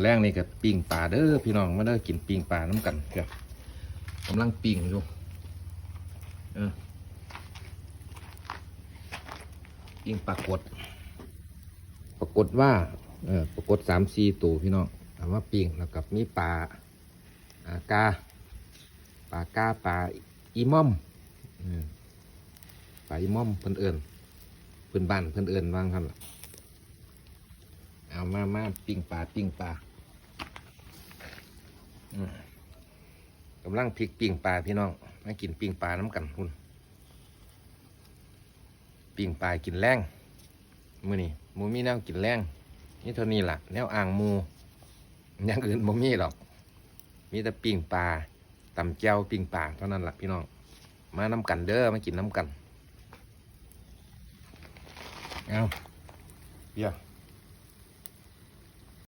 อแรงนี่กับปิ้งปลาเด้อพี่น้องมาเด้อกินปิ้งปลาน้ำกันเดี๋ยวกำลังปิ้งอยู่เออปิ้งปลากดปรากฏว่าเออปรากฏสามสี่ตัวพี่น้องถามว่าปิ้งแล้วกับมีปลาอ่ากาปลากาปลาอีม่อมปลาอีม่อมเพิ่นเอิญเพิ่นบ้านเพิ่นเอิญว่างครับเอามามาปิ้งปลาปิ้งปลา กำลังพริกปิ้งปลาพี่น้องมากินปิ้งปลาน้ำกันคุณปิ้งปลากินแรงมือนี้หมูมีแนวกินแรงนี่เท่านี้ล่ะ แนวอ่างมูอย่างอื่นบ่มีหรอก มีแต่ปิ้งปลาตำแจ่วปิ้งปลาเท่านั้นล่ะพี่น้อง มาน้ำกันเด้อมากินน้ำกันเอาเดี๋ยว